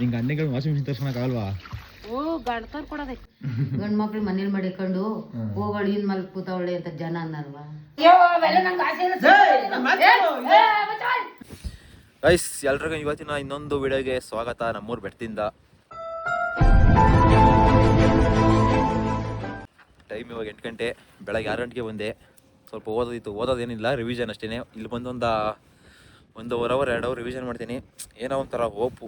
ನಿಂಗೆ ಅನ್ನಿಗಳು washing machine ತರ್ಸ್ಕೊಳಕ್ಕಾಗಲ್ವಾ ಓ ಗಂಡ್ತಾರ ಕೊಡದೆ. ಗಂಡ್ ಮಕ್ಳು ಮನೇಲಿ ಮಾಡಿಕೊಂಡು ಹೋಗಳು ಇನ್ ಮಲ್ ಕೂತವಳೆ ಅಂತ ಜನ ಅನ್ನಲ್ವಾ? ಗೈಸ್ ಎಲ್ರಿಗೂ ಇವತ್ತಿನ ಇನ್ನೊಂದು ವಿಡಿಯೋಗೆ ಸ್ವಾಗತ ನಮ್ಮೂರ್ ಬೆಟ್ಟದಿಂದ. ಟೈಮ್ ಇವಾಗ ಎಂಟು ಗಂಟೆ ಬೆಳಗ್ಗೆ ಆರು ಗಂಟೆಗೆ ಬಂದೆ. ಸ್ವಲ್ಪ ಓದೋದಿತ್ತು ಓದೋದೇನಿಲ್ಲ ರಿವಿಷನ್ ಅಷ್ಟೇ ಇಲ್ಲಿ ಬಂದೊಂದು ಒಂದು ಅವರ್ ಅವರ್ ಎರಡು ಅವರ್ ರಿವಿಷನ್ ಮಾಡ್ತೀನಿ. ಏನೋ ಒಂಥರ ಹೋಪು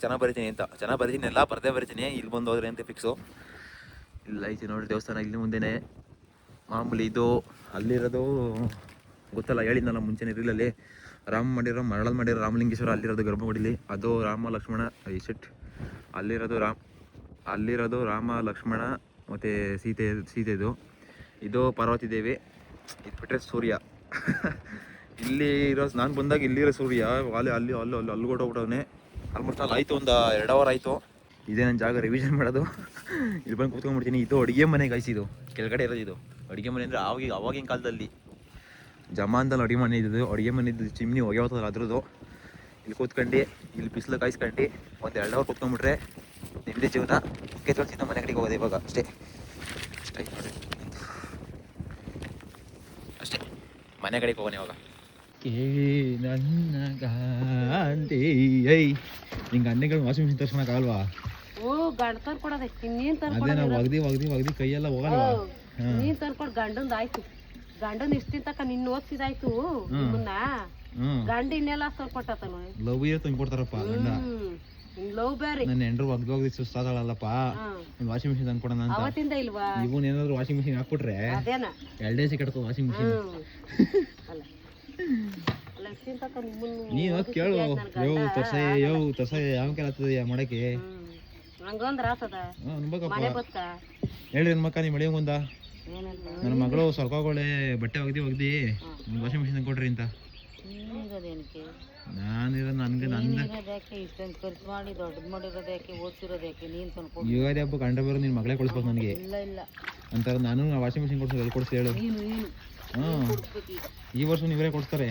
ಚೆನ್ನಾಗಿ ಬರಿತೀನಿ ಅಂತ. ಚೆನ್ನಾಗಿ ಬರಿತೀನಿ ಎಲ್ಲ ಬರ್ದೇ ಬರಿತೀನಿ. ಇಲ್ಲಿ ಬಂದು ಹೋದ್ರೆ ಅಂತ ಫಿಕ್ಸು ಇಲ್ಲ, ಐತಿ ನೋಡಿ ದೇವಸ್ಥಾನ ಇಲ್ಲಿ ಮುಂದೆನೆ. ಮಾಮೂಲಿ ಇದು ಅಲ್ಲಿರೋದು ಗೊತ್ತಲ್ಲ, ಹೇಳಿದ್ನಲ್ಲ ಮುಂಚೆನೇ ಅಲ್ಲಿ. ರಾಮ ಮಾಡಿರೋ ಮರಳಲ್ಲಿ ಮಾಡಿರೋ ರಾಮಲಿಂಗೇಶ್ವರ, ಅಲ್ಲಿರೋದು ಗರ್ಭಗುಡಿಲಿ. ಅದು ರಾಮ ಲಕ್ಷ್ಮಣ ಈ ಅಲ್ಲಿರೋದು ರಾಮ್, ಅಲ್ಲಿರೋದು ರಾಮ ಲಕ್ಷ್ಮಣ ಮತ್ತು ಸೀತೆ, ಸೀತೆದು. ಇದು ಪಾರ್ವತಿ ದೇವಿ. ಇದು ಬಿಟ್ಟರೆ ಸೂರ್ಯ. ಇಲ್ಲಿ ಇರೋ ನಾನು ಬಂದಾಗ ಇಲ್ಲಿರೋ ಸೂರ್ಯ. ಅಲ್ಲಿ ಅಲ್ಲಿ ಅಲ್ಲಿ ಅಲ್ಲಿ ಅಲ್ಲಿಗೆ ಹೊಟ್ಟೋಗ್ಬಿಟ್ಟವನೆ ಆಲ್ಮೋಸ್ಟ್ ಅಲ್ಲಿ ಆಯಿತು, ಒಂದು ಎರಡು ಅವರ್ ಆಯಿತು. ಇದೇ ನನ್ನ ಜಾಗ ರಿವಿಷನ್ ಮಾಡೋದು. ಇಲ್ಲಿ ಬಂದು ಕೂತ್ಕೊಂಡ್ಬಿಡ್ತೀನಿ ಇದು ಅಡುಗೆ ಮನೆ ಗಾಯ್ಸಿದು ಕೆಳಗಡೆ ಇರೋದು ಇದು. ಅಡುಗೆ ಮನೆ ಅಂದರೆ ಆವಾಗ ಅವಾಗಿನ ಕಾಲದಲ್ಲಿ. ಜಮಾನದಲ್ಲಿ ಅಡುಗೆ ಮನೆ ಇದ್ದು ಅಡುಗೆ ಮನೆ ಇದ್ದು ಚಿಮ್ನಿ ಒಗ್ಯಾವತ್ತಲ್ಲ ಅದ್ರದ್ದು. ಇಲ್ಲಿ ಕೂತ್ಕೊಂಡು, ಇಲ್ಲಿ ಬಿಸಿಲು ಕಾಯಿಸ್ಕೊಂಡು, ಒಂದು ಎರಡು ಅವರ್ ಕೂತ್ಕೊಂಡ್ಬಿಟ್ರೆ ನಿಮ್ಮದೇ ಜೀವನ. ಕೆತ್ತೊಳ್ಸಿಂದ ಮನೆ ಕಡೆಗೆ ಹೋಗೋದು ಇವಾಗ. ಅಷ್ಟೇ. ಅಷ್ಟೇ. ಅಷ್ಟೇ. ಮನೆ ಕಡೆಗೆ ಹೋಗೋಣ ಇವಾಗ. ಕೇಳಿ ನನ್ನ ಗಾಂಧಿ ಐ ನಿಂಗೆ ಅಣ್ಣಗಳು ವಾಷಿಂಗ್ ಮಿಷಿನ್ ತರ್ಸ್ಕೊಳಕ್ಕಾಗಲ್ವಾ ಓ ಗಂಡ ತರ್ಕೊಡೋದಕ್ಕೆ ನೀನ್ ಅದೇ ನಾವು ಒಗ್ದಿ ಒಗ್ದಿ ಒಗ್ದಿ ಕೈಯೆಲ್ಲ ಹೋಗಲ್ವಾ ನೀನ್ ತಂದ್ಕೊಡ್ ಗಂಡಂದ್ ಆಯ್ತು ಗಂಡನ್ ಇಷ್ಟಿನ ತಕ ನಿನ್ನ ಓದ್ಸಿದಾಯ್ತು ನಿಮ್ಮನ್ನ ಗಂಡ ಇನ್ನೆಲ್ಲ ತರ್ಕೊಟ್ಟತನು ಲವ್ ಇಯರ್ ತಂದು ಕೊಡ್ತಾರಪ್ಪ ಗಂಡ ಲವ್ ಬ್ಯಾರಿ ನನ್ನ ಹೆಂಡ್ರು ಒಗ್ದು ಒಗ್ದಿ ಸುಸ್ತಾದಳಲ್ಲಪ್ಪ ವಾಷಿಂಗ್ ಮಿಷಿನ್ ತಂದು ಕೊಡೋಣ ಅಂತ ಅವತ್ತಿಂದ ಇಲ್ವಾ ಇವನ್ ಏನಾದ್ರು ವಾಷಿಂಗ್ ಮಿಷಿನ್ ಹಾಕ್ಬಿಟ್ರೆ ಅದೇನ ಎರಡೇ ಸಿಕ್ಕಡ್ತದ ವಾಷಿಂಗ್ ಮಿಷಿನ್ ಅಲ್ಲ ನೀನು ಕೇಳು. ಯೋ ತಸ ಯೋ ತಸ ಯಾವ ಕೆಲ ಆಗ್ತದೆ ಮಾಡಕ್ಕೆ ಹ್ಮ್. ಹಂಗಂದ್ರ ಆತದ ಹಾ, ಅನ್ಬೇಕಪ್ಪ ಮನೆ ಬತ್ತ. ಹೇಳಿ ನನ್ನ ಮಕ್ಕ ನಿಮ್ಮ ಮಳೆ ಮುಂದ. ನನ್ನ ಮಗಳು ಸರ್ಕೋಗೊಳೆ ಬಟ್ಟೆ ಒಗ್ದಿ ಒಗ್ದಿ. ವಾಷಿಂಗ್ ಮಿಷಿನ್ ಕೊಡ್ರಿ ಅಂತ. ನಾನಿರೋ ನನ್ಗೆ ನನ್ನ ಯುಗಾದಿ ಹಬ್ಬ ಕಂಡ ಬರೋ ನಿನ್ನ ಮಗಳೇ ಕೊಡಿಸ್ಬೇಕು ನನಗೆ. ಅಂತಾರ ನಾನು ವಾಷಿಂಗ್ ಮಿಷಿನ್ ಕೊಡ್ಸೋದು ಎಲ್ಲಿ ಕೊಡಿಸಿ ಹೇಳು. ಹಾಂ ಈ ವರ್ಷ ನೀವೇ ಕೊಡ್ತಾರೆ.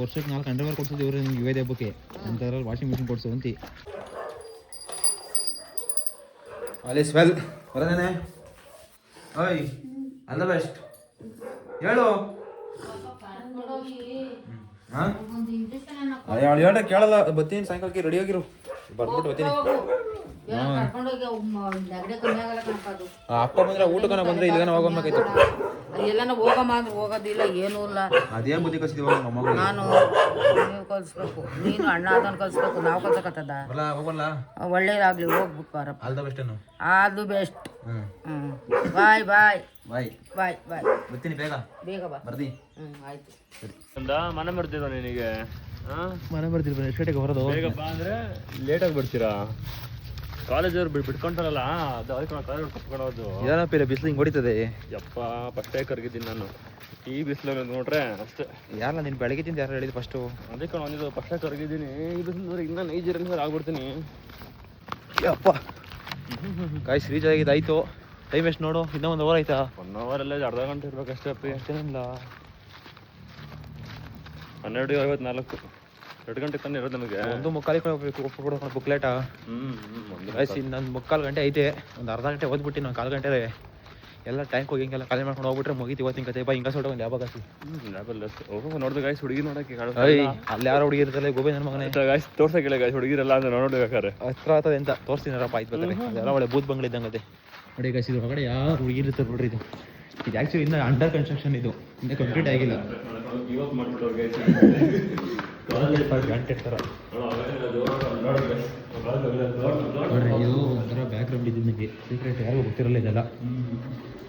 ವರ್ಷಕ್ಕೆ ನಾಲ್ಕು ಅಂಡರ್ವೇರ್ ಕೊಡ್ಸೋದು ಇವರು ನಿಮ್ಗೆ ಇವೇ ಹಬ್ಬಕ್ಕೆ. ಅಂತಾರಲ್ಲಿ ವಾಷಿಂಗ್ ಮಿಷಿನ್ ಕೊಡ್ಸೋ ಅಂತ. All is smell. ಬರೋದೇನೆ ಓಯ್ ಆಲ್ ದ ಬೆಸ್ಟ್ ಹೇಳು. ಹಾಂ? ಹೇಳ ಕೇಳಲ್ಲ ಬರ್ತೀನಿ ಸಾಯಂಕಾಲಕ್ಕೆ ರೆಡಿ ಆಗಿರು. ಬರ್ಬಿಟ್ಟು ಬರ್ತೀನಿ ಅಪ್ಪ ಬಂದ್ರೆ ಊಟಕ್ಕನ ಬಂದ್ರೆ ಇಲ್ಲಿಗನ ಹೋಗಬೇಕಾಯ್ತು ಎಲ್ಲನ ಹೋಗಮ್ಮ ಅಂದ್ರೆ ಹೋಗೋದಿಲ್ಲ ಏನೂ ಇಲ್ಲ. ಅದೇ ಬುದ್ಧಿ ಕಳ್ಸಿದೀವ ಮಗಳು ನಾನು ನೀವು ಕಲಿಸ್ಬೇಕು ನೀನು ಅಣ್ಣ ಅದನ್ನು ಕಲಿಸ್ಬೇಕು ನಾವು ಕಲ್ಸಕತ್ತದ. ಹೋಗಲ್ಲ ಒಳ್ಳೇದಾಗ್ಲಿ ಹೋಗ್ಬಿಟ್ಟು ಬಾರಪ್ಪ ಆಲ್ ದ ಬೆಸ್ಟ್ ಅದು ಬೆಸ್ಟ್. ಹ್ಞೂ ಬಾಯ್ ಬಾಯ್. ಬಾಯ್. ಬಾಯ್ ಬಾಯ್. ಬರ್ತೀನಿ ಬೇಗ. ಬೇಗ ಬಾ. ಬರ್ದಿ. ಹ್ಞೂ ಆಯ್ತು. ಮನೆ ಬರ್ತಿದ್ದ ನಿನಗೆ. ಮನೆ ಬರ್ತೀರಿ ಬನ್ನಿ ಎಷ್ಟೊತ್ತಿಗೆ ಹೊರದು ಬೇಗ ಬಾ ಅಂದ್ರೆ ಲೇಟಾಗಿ ಬರ್ತೀರಾ? ಕಾಲೇಜವ್ರು ಬಿಟ್ಟು ಬಿಟ್ಕೊಂತಾರಲ್ಲ ಅದು ಅದಕ್ಕೆ ನಾವು ಕಾಲೇಜ್ ಕರ್ಕೊಂಡೋದು ಏನಪ್ಪ ಇಲ್ಲ ಬಿಸಿಲು ಹಿಂಗೆ ಹೊಡಿತದೆ? ಯಪ್ಪ ಫಸ್ಟೇ ಕರ್ಗಿದ್ದೀನಿ ನಾನು. ಈ ಬಿಸಿಲು ನೋಡ್ರೆ ಅಷ್ಟೇ. ಯಾರಲ್ಲ ನೀನು ಬೆಳಗ್ಗೆ ತಿಂದು ಯಾರು ಹೇಳಿದ್ದು ಫಸ್ಟು ಅದಕ್ಕೆ ಒಂದಿದ್ದು ಫಸ್ಟೇ ಕರ್ಗಿದ್ದೀನಿ ಈ ಬಿಸಿಲು ಇನ್ನೂ ನೈಜರ್ ಸರ್ ಆಗ್ಬಿಡ್ತೀನಿ. ಯಪ್ಪ. ಕಾಯಿ ರೀಚ್ ಆಗಿದ್ದು ಆಯಿತು. ಟೈಮ್ ಎಷ್ಟು ನೋಡು? ಇನ್ನೂ ಒಂದು ಅವರ್ ಆಯ್ತಾ? ಒನ್ ಅವರಲ್ಲೇ ಅರ್ಧ ಗಂಟೆ ಇರ್ಬೇಕಷ್ಟೇ ಅಷ್ಟೇ ಅಷ್ಟೇನಿಲ್ಲ. ಹನ್ನೆರಡು ಐವತ್ನಾಲ್ಕು ಎರಡು ಗಂಟೆ ತಾನೇ ಇರೋದು ನಮಗೆ. ಒಂದು ಮುಕ್ಕಾಲಿಗೆ ಹೋಗ್ಬೇಕು ಒಪ್ಪಿಬಿಡು ಹ್ಮ್ ಹ್ಞೂ ಇನ್ನೊಂದು ಮುಕ್ಕಾಲು. ಗಂಟೆ ಐತೆ ಒಂದು ಅರ್ಧ ಗಂಟೆ ಓದ್ಬಿಟ್ಟು ನಾನು ಕಾಲು ಗಂಟೆ ಎಲ್ಲ ಟ್ಯಾಂಕ್ ಹೋಗಿ ಹಿಂಗೆಲ್ಲ ಖಾಲಿ ಮಾಡ್ಕೊಂಡು ಹೋಗ್ಬಿಟ್ರೆ ಮುಗಿತು ಇವತ್ತಿನ ಕತೆ. ಬಾ ಹಿಂಗ ಸೊಟ್ಟು ಒಂದು ಯಾವಾಗ ಲ್ಯಾಬಲ್ ಹೋಗೋ ನೋಡ್ದೆ ಗಾಯ್ಸ್ ಹುಡುಗಿ ನೋಡಕ್ಕೆ ಅಲ್ಲಿ ಯಾರೋ ಹುಡುಗಿ ಇರ್ತಲ್ಲ ಗೋಬಿ ನನ್ನ ಮಗನೇ. ಗಾಯ್ಸ್ ತೋರ್ಸಕ್ಕಿಲ್ಲ ಗಾಯ್ಸ್ ಹುಡುಗಿರಲ್ಲ ಅಂದ್ರೆ ನೋಡ್ಬೇಕಾರೆ ಹತ್ರ ಆತದೆ ಅಂತ ತೋರಿಸ್ತೀನಪ್ಪ ಆಯ್ತು ಬರ್ತಾರೆ ಅದೆಲ್ಲ ಒಳ್ಳೆ ಬೂತ್ ಬಂಗ್ಲೆ ಇದ್ದಂಗತೆ ನೋಡಿ ಗೈಸ್ ಇದು ಹೊರಗಡೆ ಯಾರು ಹುಡುಗಿ ಇರ್ತಾರೆ ನೋಡ್ರಿ ಇದು. ಇದು ಆ್ಯಕ್ಚುಲಿ ಇನ್ನು ಅಂಡರ್ ಕನ್ಸ್ಟ್ರಕ್ಷನ್ ಇದು. ಇನ್ನೂ ಕಂಪ್ಲೀಟ್ ಆಗಿಲ್ಲ. ಗಂಟೆ ಇರ್ತಾರ ನೋಡ್ರಿ ಇದು ಒಂಥರ ಬ್ಯಾಕ್ ಗ್ರೌಂಡ್ ಇದು ನಿಮಗೆ. ಸೀಕ್ರೆಟ್ ಯಾರಿಗೂ ಗೊತ್ತಿರಲ್ಲ ಇದೆಲ್ಲ.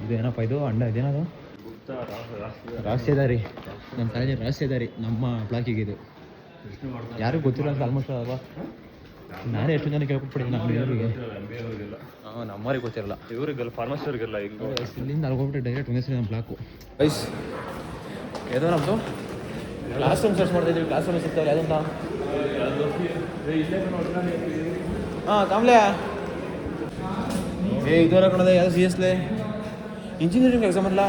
ಇದು ಏನಪ್ಪ ಇದು? ಅಂಡ ಇದೇನದು? ರಹಸ್ಯದಾರಿ ನಮ್ಮ ಕಾಲೇಜಿನ ರಾಷ್ಟ್ರದಾರಿ ನಮ್ಮ ಬ್ಲಾಕಿಗೆ ಇದು. ಯಾರಿಗೂ ಗೊತ್ತಿಲ್ಲ ಅಂತ ಆಲ್ಮೋಸ್ಟ್ ಅಲ್ವಾ? ನಾನೇ ಎಷ್ಟು ಜನ ಕೇಳ್ಕೊಟ್ಬಿಡಿ ನಮ್ಮ ಇವ್ರಿಗೆ ಹಾಂ ನಮ್ಮವ್ರಿಗೆ ಗೊತ್ತಿರಲ್ಲ. ಇವರಿಗೆ ಫಾರ್ಮಸಿ ಅವ್ರಿಗೆಲ್ಲ ಹಿಂಗ. ಇಲ್ಲಿಂದ ಅಲ್ಲಿ ಹೋಗ್ಬಿಟ್ಟು ಡೈರೆಕ್ಟ್ ಒಂದೇ ಸರಿ ನಮ್ಮ ಬ್ಲಾಕು. ಐಸ್ ಏನೋ ನಮ್ಮದು ಕ್ಲಾಸ್ ರೂಮ್ ಸರ್ಚ್ ಮಾಡ್ತಾ ಇದ್ದೀವಿ ಕ್ಲಾಸ್ ರೂಮ್ ಸಿಗ್ತಾವೆ ಯಾವುದಂತ? ಹಾಂ ಕಾಮ್ಲೆ. ಏ ಇದು ಕಣದ ಯಾವ್ದು ಸಿ ಎಸ್ಲೆ ಇಂಜಿನಿಯರಿಂಗ್ ಎಕ್ಸಾಮ್ ಅಲ್ಲ?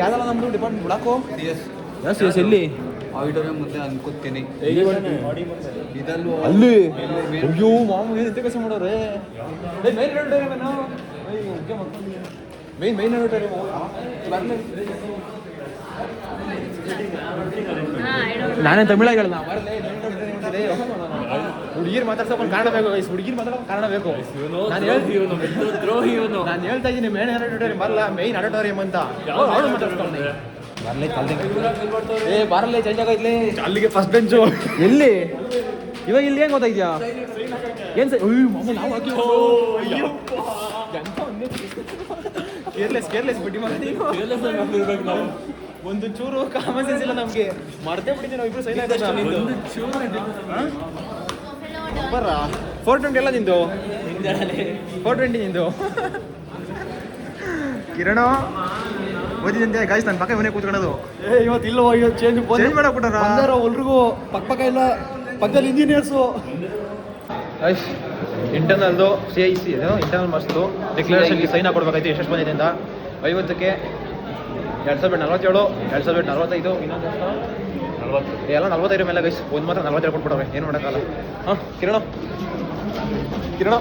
ಯಾವ್ದಲ್ಲ ನಮ್ದು ಡಿಪಾರ್ಟ್ಮೆಂಟ್ ಬಿಡಾಕೋ? ಸಿ ಎಸ್ ಸಿ ಎಸ್ ಎಲ್ಲಿ? ಆಡಿಟೋರಿಯಂ ಮುಂದೆ ಅನ್ಕೋತೀನಿ. ಇದಲ್ಲೂ ಅಲ್ಲಿ? ಅಯ್ಯೋ ಮಾಮೂಲಿ ಏನು ಎಂತ ಕೆಲಸ ಮಾಡೋರೆ ಮೈನ್ ಮೈನ್ ಮೈನ್ ನಾನೇ ತಮಿಳಾಗಿ ಹೇಳಲ್ಲ ಹುಡುಗಿರ್ ಮಾತಾಡ್ಸೋಕೆ ಕಾರಣ ಬೇಕು ಗೈಸ್ ಹುಡುಗಿರ್ ಮಾತಾಡೋಕೆ ಕಾರಣ ಬೇಕು. ನಾನು ಹೇಳ್ತೀವಿ ದ್ರೋಹಿ ಇವನು. ನಾನು ಹೇಳ್ತಾ ಇದ್ದೀನಿ ಮೇನ್ ಆಡಿಟೋರಿಯಂ ಬರಲ್ಲ ಮೇನ್ ಆಡಿಟೋರಿಯಂ ಅಂತ. ಅವಳು ಬರಲೇ ಏ ಬರಲ್ಲೇ ಚೇಂಜ್ ಆಗೈತ್ಲಿ ಅಲ್ಲಿಗೆ ಫಸ್ಟ್ ಬೆಂಚು ಎಲ್ಲಿ? ಇವಾಗ ಇಲ್ಲಿ ಹೆಂಗ್ ಗೊತ್ತಾಗಿದ್ಯಾ ಏನ್ ಸರ್ ನಾವು ಕೇರ್ಲೆಸ್ ಕೇರ್ಲೆಸ್ ಬಿಡಿ ನಾವು. ಒಂದು ಚೂರು ಕಾಮನ್ ಸೆನ್ಸ್ ಇಲ್ಲ ನಮಗೆ. ಮರ್ತೆ ಬಿಟ್ಟಿದ್ದೀವಿ ನಾವು ಇಬ್ರು ಸೈನ್ ಬರ್ರ ಫೋರ್ ಟ್ವೆಂಟಿ ಎಲ್ಲ ನಿಂದು? ಫೋರ್ ಟ್ವೆಂಟಿ ನಿಂದು? ಕಿರಣ ಓದಿದಂತೆ ಗಾಯ್ಸ್ ನನ್ನ ಪಕ್ಕ ಮನೆ ಕೂತ್ಕೊಳ್ಳೋದು. ಏ ಇವತ್ತು ಇಲ್ಲೋ ಇವತ್ತು ಚೇಂಜ್ ಚೇಂಜ್ ಕೊಟ್ಟಾರ ಬಂದಾರ ಎಲ್ರಿಗೂ ಪಕ್ಕ ಪಕ್ಕ ಇಲ್ಲ ಪಕ್ಕದಲ್ಲಿ ಇಂಜಿನಿಯರ್ಸು ಐಸ್ ಇಂಟರ್ನಲ್ದು ಸಿ ಐ ಸಿ ಏನೋ ಇಂಟರ್ನಲ್ ಮಸ್ತು ಡಿಕ್ಲರೇಷನ್ಗೆ ಸೈನ್ ಹಾಕೊಡ್ಬೇಕಾಯ್ತು ಎಷ್ಟು ಬಂದಿದೆ ಅಂತ. ಐವತ್ತಕ್ಕೆ ಎರಡು ಸಾವಿರದ ನಲ್ವತ್ತೇಳು ಎರಡು ಸಾವಿರದ ನಲ್ವತ್ತೈದು ಇನ್ನೊಂದು ಎಲ್ಲ ನಲ್ವತ್ತೈದು ಮೇಲೆ ಗೈಸ್ ಒಂದು ಮಾತ್ರ ನಲ್ವತ್ತೇಳು ಕೊಟ್ಬಿಡವೆ ಏನು ಮಾಡೋಕ್ಕಲ್ಲ ಹಾಂ ಕಿರಣ. ಕಿರಣ.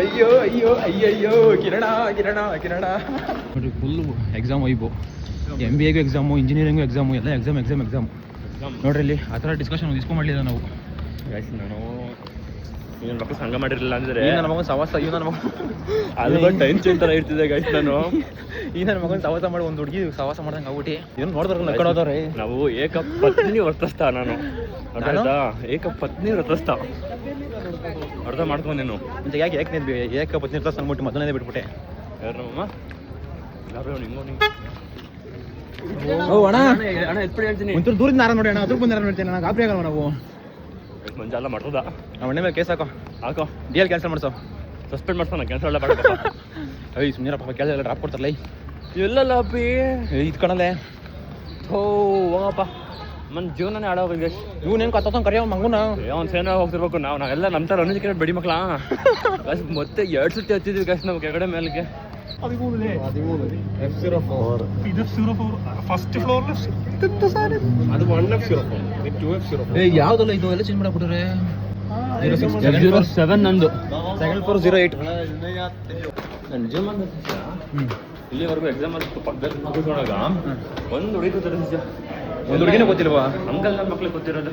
ಅಯ್ಯೋ ಅಯ್ಯೋ ಅಯ್ಯಯ್ಯೋ ಕಿರಣ ಕಿರಣ ಕಿರಣ. Full exam vibe. M B ಎಗೂ exam engineering exam ಎಲ್ಲ ಎಕ್ಸಾಮ್ ಎಕ್ಸಾಮ್ ಎಕ್ಸಾಮ್ ನೋಡ್ರಿ ಇಲ್ಲಿ ಆ ಥರ ಡಿಸ್ಕಷನ್ ಇಸ್ಕೊಂಡ್ ಮಾಡಲಿಲ್ಲ ನಾವು. ಗೈಸ್ ನಾನು ನನ್ನ ಮಕ್ಕಳು ಸಂಘ ಮಾಡಿರಲಿಲ್ಲ ಅಂದ್ರೆ ನನ್ನ ಮಗನ ಸವಾಸ ಈ ನನ್ನ ಮಗ ಅದು ಬಂದು ಚೇಂಜ್ ಥರ ಇರ್ತಿದೆ ಗೈಸ್ ನಾನು. ಈ ನನ್ನ ಮಗನ ಸವಾಸ ಮಾಡಿ ಒಂದು ಹುಡುಗಿ ಸವಾಸ ಮಾಡ್ದಂಗೆ ಆಗ್ಬಿಟ್ಟು. ಏನು ನೋಡಿದ್ರೆ ನಡ್ಕೊಂಡು ಹೋದವ್ರೆ ನಾವು ಏಕ ಪತ್ನಿ ವರ್ತಿಸ್ತ ನಾನು. ಅರ್ಥ ಏಕ ಪತ್ನಿ ವರ್ತಿಸ್ತ ಅರ್ಥ ಅಂತ ಯಾಕೆ ಯಾಕೆ ನಿಂದು ಏಕ ಪತ್ನಿ ಇರ್ತಾಸ್ ಅಂದ್ಬಿಟ್ಟು ಮೊದಲನೇ ಬಿಟ್ಬಿಟ್ಟೆ? ಯಾರು ನಮ್ಮಮ್ಮ ಯಾರು ಓ ಅಣ್ಣ. ಅಣ್ಣ ಒಂಚೂರು ದೂರದಿಂದ ನಾರ ನೋಡಿ ಅಣ್ಣ ಅದ್ರ ಬಂದು ನೋಡ್ತೇನೆ ನಾನು ಗಾಬರಿ ಆಗಲ್ಲ ನಾವು? ಮಂಜಾಲ ಮಾಡ್ತದ ನಮ್ಮ ಅಣ್ಣ ಮೇಲೆ ಕೇಸ್ ಹಾಕೋ. ಹಾಕೋ. ಡಿ ಎಲ್ ಕ್ಯಾನ್ಸಲ್ ಮಾಡ್ಸೋ. ಸಸ್ಪೆಂಡ್ ಮಾಡ್ಸೋಣ ಕ್ಯಾನ್ಸಲ್ ಎಲ್ಲ ಬೇಡ ಅಯ್ಯ ಸುಮ್ಮನೆ ಪಾಪ ಎಲ್ಲ ಡ್ರಾಪ್ ಕೊಡ್ತಾರಲ್ಲ ಎಲ್ಲಲ್ಲ ಅಪ್ಪಿ. ಇದು ಕಣಲೆ ಥೋ ಹೋಗಪ್ಪ. ನನ್ನ ಜೀವನನೇ ಹಾಳಾಗೋಗಿದೆ ಇವ್ನೇನು ಕತ್ತೊಂದು ಕರಿಯೋ ಮಗುನ? ಅವ್ನು ಸೇನಾ ಹೋಗ್ತಿರ್ಬೇಕು. ನಾವು ನಾವೆಲ್ಲ ನಮ್ಮ ಥರ ಅನ್ಜಿಕೆ ಬೆಡಿ ಮಕ್ಳ? ಗೈಸ್ ಮತ್ತೆ ಎರಡು ಸುತ್ತಿ ಹತ್ತಿದ್ವಿ ಗೈಸ್ ನಾವು ಕೆಳಗಡೆ ಮೇಲ್ಗೆ ಏ ಯಾವುದಲ್ಲ ಇದು ಎಲ್ಲ ಚೇಂಜ್ ಮಾಡ್ಬಿಟ್ರೆ ಜೀರೋ ಸೆವೆನ್ ನಂದು ಸೆಕೆಂಡ್ ಫೋರ್ ಜೀರೋ ಏಯ್ಟ್ ನನ್ನ ಜೀವನ ಇಲ್ಲಿವರೆಗೂ ಎಕ್ಸಾಮ್ ಪಕ್ಕದಲ್ಲಿ ಕೂತ್ಕೊಂಡಾಗ ಒಂದು ಹುಡುಗಿ ನಿಜ ಒಂದು ಹುಡುಗಿನೇ ಗೊತ್ತಿಲ್ವಾ ಹಂಗಲ್ಲ ಮಕ್ಕಳಿಗೆ ಮಕ್ಳಿಗೆ ಗೊತ್ತಿರೋದು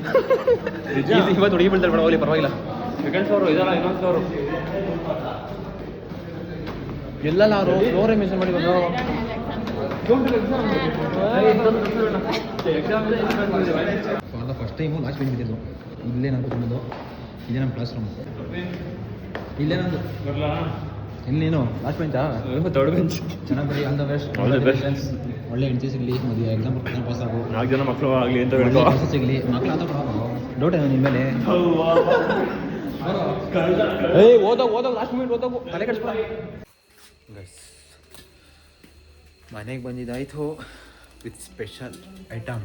ಇವತ್ತು ಹುಡುಗಿ ಬೀಳ್ತಾರೆ ಬೇಡ ಹೋಗ್ಲಿ ಪರವಾಗಿಲ್ಲ ಸೆಕೆಂಡ್ ಫ್ಲೋರ್ ಇದಲ್ಲ ಇನ್ನೊಂದು ಫ್ಲೋರು ಎಲ್ಲಲ್ಲ ಅವರು ಫ್ಲೋರೇ ಮೆನ್ಷನ್ ಮಾಡಿ ಬಂದ್ರು ಫಸ್ಟ್ ಟೈಮು ಲಾಸ್ಟ್ ಬೆಂಚ್ ಬಿದ್ದಿದ್ದು ಇಲ್ಲೇ ನಾನು ಕೂತ್ಕೊಂಡಿದ್ದು ಇದೇ ನಮ್ಮ ಕ್ಲಾಸ್ ರೂಮ್ ಇಲ್ಲೇ ನಂದು. ಇನ್ನೇನು ಲಾಸ್ಟ್ ಬೆಂಚಾ ದೊಡ್ಡ ಬೆಂಚ್ ಚೆನ್ನಾಗಿ ಬರೀ all the best All the best. ಒಳ್ಳೆ ಹೆಂಡತಿ ಸಿಗಲಿ ಮದುವೆ ಎಕ್ಸಾಮ್ ಪಾಸ್ ಆಗು. ನಾಲ್ಕು ಜನ ಮಕ್ಕಳು ಆಗಲಿ ಅಂತ ಹೇಳಿ ಸಿಗಲಿ. ಮಕ್ಕಳು ಆತ ಡೌಟ್ ಏನು ನಿಮ್ಮ ಮೇಲೆ ಏಯ್ ಓದೋ ಓದೋ ಲಾಸ್ಟ್ ಮಿನಿಟ್ ಓದೋ ತಲೆ ಕೆಡಿಸ್ಬೇಡ. ಮನೆಗೆ ಬಂದಿದ್ದಾಯ್ತು ವಿತ್ ಸ್ಪೆಷಲ್ ಐಟಮ್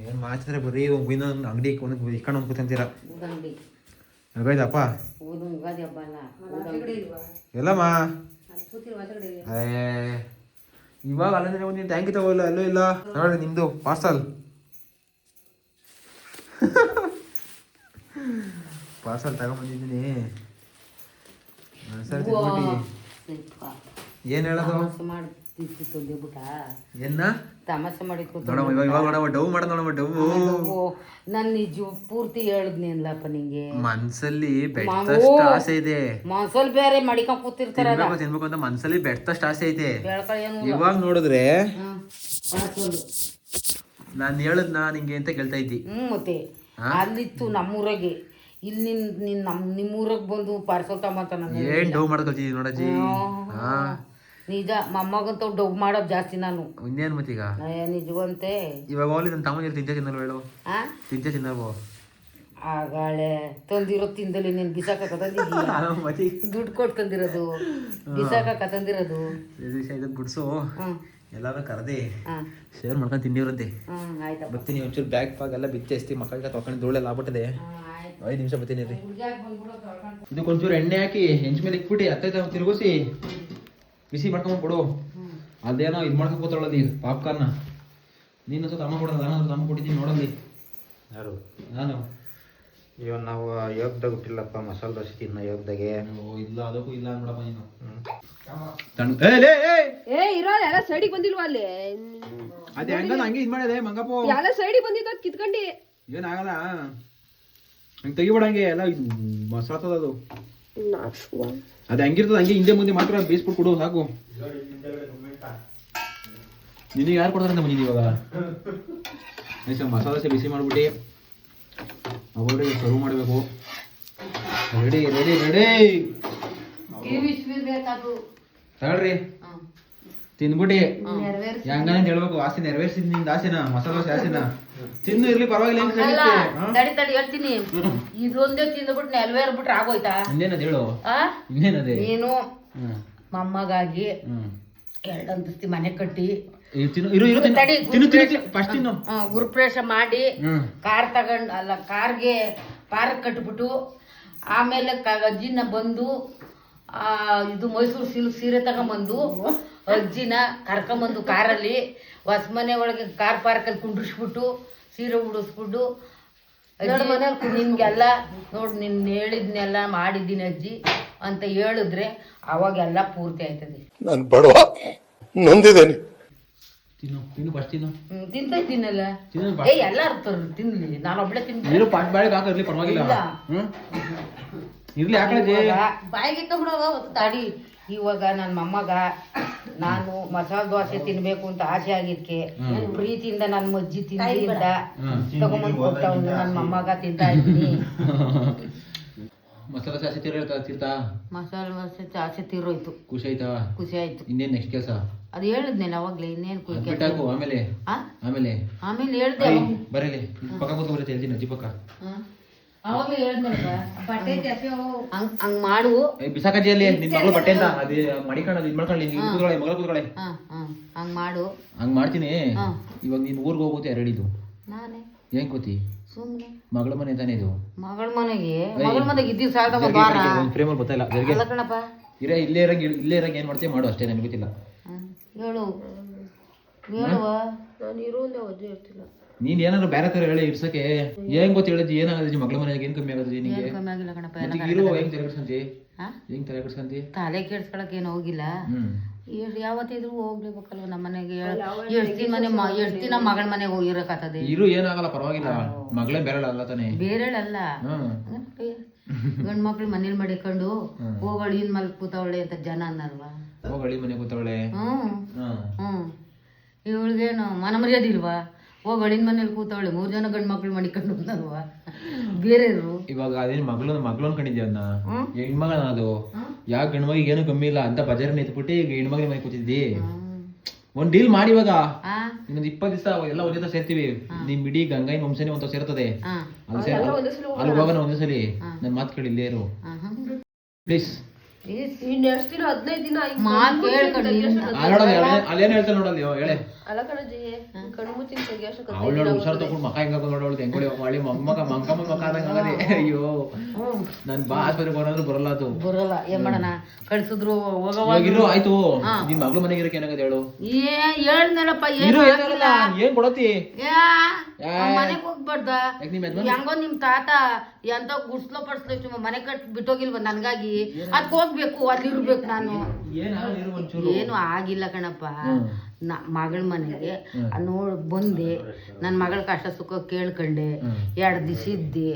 ಏನು ಮಾಡ್ತಿದ್ರೆ ಬರೀ ಇನ್ನೊಂದು ಅಂಗಡಿ ಒಂದು ಇಕ್ಕೊಂಡು ಒಂದು ಕೂತಂತೀರ ಊದಂಗಡಿ ಎಲ್ಲಮ್ಮ? ಏ ಇವಾಗ ಅಲ್ಲಂದ್ರೆ ಒಂದು ಟ್ಯಾಂಕಿ ತಗೋಲ್ಲ ಎಲ್ಲೂ ಇಲ್ಲ. ನೋಡಿ ನಿಮ್ಮದು ಪಾರ್ಸಲ್. ಪಾರ್ಸಲ್ ತಗೊಂಬಂದಿದ್ದೀನಿ ಸರ್ ಏನು ಹೇಳೋದು? ಏನ ತಮಾಷೆ ಮಾಡಿ ನೋಡಮ್ಮ ಇವಾಗ ಇವಾಗ ನೋಡಮ್ಮ ಡವ್ ಮಾಡ ನೋಡಮ್ಮ ಡವ್ ನನ್ನ ನಿಜ ಪೂರ್ತಿ ಹೇಳಿದ್ನಿ ಅಲ್ಲಪ್ಪ ನಿಂಗೆ. ಮನ್ಸಲ್ಲಿ ಬೆಟ್ಟ ಬೆಟ್ಟಷ್ಟು ಆಸೆ ಇದೆ. ಮನ್ಸಲ್ಲಿ ಬೇರೆ ಮಡಿಕೊಂಡ್ ಕೂತಿರ್ತಾರ ತಿನ್ಬೇಕು ತಿನ್ಬೇಕು ಅಂತ ಮನ್ಸಲ್ಲಿ ಬೆಟ್ಟಷ್ಟು ಆಸೆ ಐತೆ ಇವಾಗ ನೋಡಿದ್ರೆ ನಾನ್ ಹೇಳದ್ ನಾನು ಹೇಳದ್ನಾ ನಿಂಗೆ ಅಂತ ಕೇಳ್ತಾ ಇದ್ದಿ. ಹ್ಮ್ ಮತ್ತೆ? ಅಲ್ಲಿತ್ತು ನಮ್ಮೂರಾಗೆ. ಇಲ್ಲಿ ನಿನ್ ನಿನ್ ನಮ್ ನಿಮ್ಮೂರಾಗ ಬಂದು ಪಾರ್ಸಲ್ ತಗೊಂತ ನಾನು ಏನ್ ಮಾಡ್ಕೊಳ್ತಿದ್ದಿ ನೋಡಜ್ಜಿ ಹಾ. ನಿಜ ಮೊಮ್ಮಗಂತ ಡವ್ ಮಾಡೋದು ಜಾಸ್ತಿ ನಾನು. ಇನ್ನೇನ್ ಮತ್ತೀಗ? ನಿಜವಂತೆ. ಇವಾಗ ಹೋಗ್ಲಿ ನನ್ನ ತಮ್ಮ ತಿಂತೆ ತಿನ್ನಲ್ವ ಹೇಳು ಆ? ತಿಂತೆ ತಿನ್ನಲ್ವ? ಆಗಾಳೆ ತಂದಿರೋ ತಿಂದಲ್ಲಿ ನೀನು ಬಿಸಾಕ ತಂದಿದ್ದೀಯ? ದುಡ್ಡು ಕೊಟ್ಟು ತಂದಿರೋದು ಬಿಸಾಕ ತಂದಿರೋದು. ಹ್ಮ್ ಎಲ್ಲಾರು ಕರೆದಿ. ಶೇರ್ ಮಾಡ್ಕೊಂಡು ತಿಂದಿವ್ರಂತೆ. ಬರ್ತೀನಿ ಒಂಚೂರು ಬ್ಯಾಗ್ ಪಾಗ್ ಎಲ್ಲ ಬಿಚ್ಚಿ ಎಸ್ತಿ ಮಕ್ಕಳಿಗೆ ತೊಗೊಂಡು ಧೂಳೆಲ್ಲ ಆಗ್ಬಿಟ್ಟಿದೆ. ಐದು ನಿಮಿಷ ಬರ್ತೀನಿ ರೀ ಇದಕ್ಕೆ ಒಂಚೂರು ಎಣ್ಣೆ ಹಾಕಿ ಹೆಂಚ್ ಮೇಲೆ ಇಕ್ಬಿಟ್ಟು ಅತ್ತೈತ ತಿರುಗಿಸಿ ಬಿಸಿ ಮಾಡ್ಕೊಂಡು ಕೊಡು ಅದೇನೋ ಇದು ಮಾಡ್ಕೊಂಡ್ ಕೂತಾಳದಿ ಪಾಪ್ಕಾರ್ನ ನೀನು ಸ್ವಲ್ಪ ಅಮ್ಮ ಕೊಡೋದು ನಾನು ತಮ್ಮ ಅಮ್ಮ ಕೊಟ್ಟಿದ್ದೀನಿ ನೋಡಲ್ಲಿ. ಯಾರು? ನಾನು. ಇವನ್ ನಾವು ಯೋಗದಾಗ ಹುಟ್ಟಿಲ್ಲಪ್ಪ ಮಸಾಲೆ ದೋಸೆ ತಿನ್ನ ಯೋಗದಾಗೆ. ಇಲ್ಲ ಅದಕ್ಕೂ ಇಲ್ಲ ನೋಡಪ್ಪ ನೀನು. ಏ, ಇರೋಲ್ಲ ಎಲ್ಲ ಸೈಡಿಗೆ ಬಂದಿಲ್ವಾ ಅಲ್ಲಿ? ಅದೇ ಹಂಗಲ್ಲ ಹಂಗೆ ಇದು ಮಾಡಿದೆ ಮಂಗಪ್ಪ. ಎಲ್ಲ ಸೈಡಿಗೆ ಬಂದಿದ್ದ ಕಿತ್ಕೊಂಡಿ. ಏನಾಗಲ್ಲ. ಹಂಗೆ ತೆಗಿಬೇಡ ಹಂಗೆ ಎಲ್ಲ ಮಸಾತದ ಅದು. ಅದು ಹೆಂಗಿರ್ತದ ಹಂಗೆ ಹಿಂದೆ ಮುಂದೆ ಮಾತ್ರ ಬೇಯಿಸ್ಬಿಟ್ಟು ಕೊಡು ಸಾಕು. ನಿನಗೆ ಯಾರು ಕೊಡ್ತಾರೆ ಅಂತ ಬಂದಿದ್ದೀವಿ ಇವಾಗ? ನೈಸ್ ಮಸಾಲ ದೋಸೆ ಬಿಸಿ ಮಾಡ್ಬಿಟ್ಟು. ಅವರಿಗೆ ಸರ್ವ್ ಮಾಡಬೇಕು. ರೆಡಿ ರೆಡಿ ರೆಡಿ ತಗೊಳ್ರಿ. ತಿನ್ಬಿಟ್ಟು ಹೆಂಗಂತ ಹೇಳ್ಬೇಕು ಆಸೆ ನೆರವೇರ್ಸಿದ್ನಿಂದ ಆಸೆನ ಮಸಾಲ ದೋಸೆ ಆಸೆನ. ತಿನ್ನು ಇರ್ಲಿ ಪರವಾಗಿಲ್ಲ ಅಲ್ಲ ತಡಿ ತಡಿ ಹೇಳ್ತೀನಿ. ಇದೊಂದೇ ತಿಂದ್ಬಿಟ್ಟು ನೆರವೇರ್ಬಿಟ್ರೆ ಆಗೋಯ್ತಾ? ಇನ್ನೇನದ ಹೇಳು? ಆ? ಇನ್ನೇನದೆ? ನೀನು ಹ್ಮ್. ಮೊಮ್ಮಗಾಗಿ ಹ್ಮ್. ಮನೆ ಕಟ್ಟಿ. ಇರು ತಿನ್ನು ಇರು ಇರು ತಿನ್ನು. ತಿನ್ನು ತಿನ್ನು ಫಸ್ಟ್ ತಿನ್ನು. ಆ, ಗುರುಪ್ರವೇಶ ಮಾಡಿ ಕಾರ್ ತಗೊಂಡ್ ಅಲ್ಲ ಕಾರ್ಗೆ ಪಾರ್ಕ್ ಕಟ್ಬಿಟ್ಟು ಆಮೇಲೆ ಕ- ಅಜ್ಜಿನ ಬಂದು ಇದು ಮೈಸೂರು ಸೀಲು ಸೀರೆ ತಗೊಂಬಂದು ಅಜ್ಜಿನ ಕರ್ಕೊಂಬಂದು ಕಾರಲ್ಲಿ ಹೊಸ ಮನೆ ಒಳಗೆ ಕಾರ್ ಪಾರ್ಕಲ್ಲಿ ಕುಂಡ್ರಿಸ್ಬಿಟ್ಟು ಸೀರೆ ಉಡಿಸ್ಬಿಟ್ಟು ಅಜ್ಜಿ ನಿನ್ಗೆಲ್ಲ ನೋಡಿ ನಿನ್ನ ಹೇಳಿದ್ನೆಲ್ಲ ಮಾಡಿದ್ದೀನಿ ಅಜ್ಜಿ ಅಂತ ಹೇಳಿದ್ರೆ ಅವಾಗೆಲ್ಲ ಪೂರ್ತಿ ಆಯ್ತದೆ. ನಾನು ಬಡವ ನಂದಿದ್ದೇನೆ. ತಿನ್ನು ತಿನ್ನು ಫಸ್ಟ್ ತಿನ್ನು. ತಿಂತ ತಿನ್ನಲ್ಲ. ತಿನ್ನು ಏ ಎಲ್ಲಾರು ತರ ತಿನ್ಲಿ. ನಾನು ಒಬ್ಳೆ ತಿಂತೀನಿ. ಇರು ಪಾಟ್ ಬಾಳಿಗೆ ಹಾಕಿರ್ಲಿ ಪರವಾಗಿಲ್ಲ. ಇರ್ಲಿ ಹಾಕಳಜಿ ಬಾಯಿಗೆ ಇಟ್ಕೊಂಡ್ಬಿಡೋಗ ತಾಡಿ ಇವಾಗ ನನ್ನ ಮೊಮ್ಮಗ ನಾನು ಮಸಾಲ ದೋಸೆ ತಿನ್ಬೇಕು ಅಂತ ಆಸೆ ಆಗಿದ್ಕೆ ಪ್ರೀತಿಯಿಂದ ನನ್ನ ಮಜ್ಜಿ ತಿಂದಿ ಅಂತ ತಗೊಂಬಂದು ಕೊಟ್ಟವನು ನನ್ನ ಮೊಮ್ಮಗ ತಿಂತಾ ಇದ್ದೀನಿ. ಮಸಾಲ ಸಾಸಿ ತಿರ್ತಾ ತಿರ್ತಾ? ಮಸಾಲ ದೋಸೆ ಆಸೆ ತಿರೋಯ್ತು ಖುಷಿ ಆಯ್ತಾ? ಖುಷಿ ಆಯ್ತು. ಇನ್ನೇನ್ ನೆಕ್ಸ್ಟ್ ಕೆಲಸ? ಅದು ಹೇಳಿದ್ನೆ ಅವಾಗ್ಲೇ ಇನ್ನೇನು ಬಿಟ್ಟಾಕು ಆಮೇಲೆ. ಆ? ಆಮೇಲೆ. ಆಮೇಲೆ ಹೇಳ್ದೆ ಬರಲಿ. ಪಕ್ಕ ಕೂತ್ಕೊ ಬರುತ್ತೆ ಹೇಳ್ತೀನಿ ಅಜ್ಜಿ ಪಕ್ಕ ಅವಾಗಲೇ ಹಂಗ್ ಹಂಗ್ ಮಾಡು. ನಿನ್ ಮಗಳು ಬಟ್ಟೆ ಅಂತ ಅದು ಮಡಿಕೊಂಡು ಇದು ಮಾಡ್ಕೊಳ್ಳಿ ನೀನ್ ಕೂತ್ಕೊಳ್ಳಿ ಮಗಳ ಕೂತ್ಕೊಳ್ಳಿ ಹಾ ಹಾ ಹಂಗ್ ಮಾಡು. ಹಂಗ್ ಮಾಡ್ತೀನಿ. ಹಾ. ಇವಾಗ ನೀನ್ ಊರ್ಗೆ ಹೋಗುತ್ತೆ ಎರಡಿದು ನಾನೇ. ಏನ್ ಗೊತ್ತಿ ಸುಮ್ಮನೆ ಮಗಳ ಮನೆ ತಾನೇ ಇದು? ಮಗಳ ಮನೆಗೆ? ಮಗಳ ಮನೆಗೆ ಇದ್ದೀವಿ ಸಾಯ್ದಾಗ ಒಂದು ವಾರ ಒಂದು ಫ್ರೇಮಲ್ಲಿ ಗೊತ್ತಿಲ್ಲ ಜರ್ಗೆ. ಅಲ್ಲ ಕಣಪ್ಪ. ಇರೇ ಇಲ್ಲೇ ಇರಂಗ್ ಇಲ್ಲೇ ಇರಂಗ್ ಏನ್ ಮಾಡ್ತೀವಿ ಮಾಡು ಅಷ್ಟೇ ನನಗೆ ಗೊತ್ತಿಲ್ಲ. ಹೇಳು. ಹೇಳುವ. ನಾನು ಒದ್ದೆ ಇರ್ತಿಲ್ಲ ನೀನ್ ಏನಾದ್ರು ಬೇರೆ ತರ ಹೇಳಿ ಇರ್ಸಕ್ಕೆ. ಏನ್ ಗೊತ್ತ ಹೇಳಜ್ಜಿ ಏನಾಗದ ಮಗಳ ಮನೆಗೆ ಏನ್ ಕಮ್ಮಿ ಆಗದ್ರಿ ನಿಂಗೆ? ಕಮ್ಮಿ ಆಗಿಲ್ಲ ಕಣಪ್ಪ ಎಲ್ಲ ಮತ್ತೆ ಇರು ಹೆಂಗ್ ತಲೆ ಕೆಡ್ಸ್ಕೊಂತಿ? ಹಾ? ಹೆಂಗ್ ತಲೆ ಕೆಡ್ಸ್ಕೊಂತಿ? ತಲೆ ಕೆಡ್ಸ್ಕೊಳಕ್ ಏನು ಹೋಗಿಲ್ಲ. ಹ್ಮ್. ಎಷ್ಟ್ ಯಾವತ್ತಿದ್ರು ಹೋಗ್ಲೇಬೇಕಲ್ವ ನಮ್ಮ ಮನೆಗೆ. ಎಷ್ಟು ದಿನ ಮನೆ ಮ- ಎಷ್ಟ್ ದಿನ ಮಗಳ ಮನೆಗೆ ಹೋಗಿರಕತ್ತದೆ ಇರು ಏನಾಗಲ್ಲ ಪರವಾಗಿಲ್ಲ. ಮಗಳೇ ಬೇರೆ ಅಲ್ಲ ತಾನೇ. ಬೇರೆಳಲ್ಲ. ಹ್ಮ್. ಗಂಡ್ ಮಕ್ಳು ಮನೇಲಿ ಮಡಿಕೊಂಡು ಹೋಗಳು ಇನ್ ಮಲ್ ಕೂತವಳೆ ಅಂತ ಜನ ಅನ್ನಲ್ವಾ? ಹೋಗಳಿ ಮನೆ ಕೂತವಳೆ? ಹ್ಮ್. ಹ್ಮ್. ಹ್ಮ್. ಇವಳಿಗೇನು ಮನ ಮರ್ಯಾದೆ ಇಲ್ವಾ? ಹೋಗ್ ಅಳಿನ ಮನೇಲಿ ಕೂತವಳೆ ಮೂರ್ ಜನ ಗಂಡ್ ಮಕ್ಳು ಮಡಿಕೊಂಡು ಬಂದಲ್ವಾ? ಬೇರೆ ಇವಾಗ ಅದೇನ್ ಮಗಳು ಮಗಳು ಅನ್ಕೊಂಡಿದ್ಯಾ ಅದನ್ನ ಹೆಣ್ಮಗನ ಅದು? ಯಾವ ಗಂಡ್ಮಗಿಗೆ ಏನು ಕಮ್ಮಿ ಇಲ್ಲ ಅಂತ ಬಜಾರ್ ನಿಂತ್ಬಿಟ್ಟು ಈಗ ಹೆಣ್ಮಗನ ಮನೆ ಕೂತಿದ್ದಿ. ಒಂದ್ ಡೀಲ್ ಮಾಡಿ ಇವಾಗ. ಇನ್ನೊಂದ್ ಇಪ್ಪತ್ ದಿವಸ ಎಲ್ಲ ಒಂದೇ ತರ ಸೇರ್ತೀವಿ. ನಿಮ್ ಇಡೀ ಗಂಗಾಯಿ ವಂಶನೇ ಒಂದ್ ಸೇರ್ತದೆ. ಅಲ್ಲಿ ಸೇರ್ ಅಲ್ಲಿ ಹೋಗೋಣ. ಒಂದೇ ಸಲಿ. ನನ್ ಮಾತು ಕೇಳಿ ಇಲ್ಲೇ ಇರು. ಪ್ಲೀಸ್ ಅಲ್ಲೇನ್ ಹೇಳ್ತಾನೆ ನೋಡಲ್ಲಿ ಹೇಳೆ. ಅವಳು ಹುಷಾರು ತಗೊಂಡು ಮಕ ಹೆಂಗ ನೋಡೋಳು ತೆಂಗೋಳಿ ಮಾಡಿ ಮೊಮ್ಮಗ ಮಂಕಮ್ಮ ಮಕ ಆದಂಗ ಆಗದೆ. ಅಯ್ಯೋ. ನನ್ ಬಾ ಆಸ್ಪತ್ರೆಗೆ ಬರೋದ್ರು ಬರಲ್ಲ ಅದು. ಬರಲ್ಲ. ಏನ್ ಮಾಡೋಣ ಕಳ್ಸಿದ್ರು ಹೋಗಿರು ಆಯ್ತು. ನಿನ್ ಮಗಳು ಮನೆಗೆ ಇರಕ್ಕೆ ಏನಾಗದೆ ಹೇಳು? ಏ ಹೇಳ್ನಲ್ಲಪ್ಪ ಏನು ಏನ್ ಕೊಡತಿ ಮನೆಗ್ ಹೋಗ್ಬಾರ್ದ. ನಿಮ್ ಹೆಂಗೋ ನಿಮ್ ತಾತ ಎಂತ ಗುಡ್ಸ್ಲೋ ಪಡ್ಸ್ಲೋ ಚುಮ್ಮ ಮನೆ ಕಟ್ ಬಿಟ್ಟೋಗಿಲ್ವ ನನ್ಗಾಗಿ? ಅದ್ ಹೋಗ್ಬೇಕು ಅಲ್ಲಿ ಇರ್ಬೇಕು ನಾನು. ಏನು ಆಗಿಲ್ಲ ಕಣಪ್ಪ. ನ ಮಗಳ ಮನೆಗೆ. ನೋಡ್ ಬಂದೆ ನನ್ನ ಮಗಳ ಕಷ್ಟ ಸುಖ ಕೇಳ್ಕೊಂಡೆ. ಎರಡು ದಿವಸ ಇದ್ದಿ.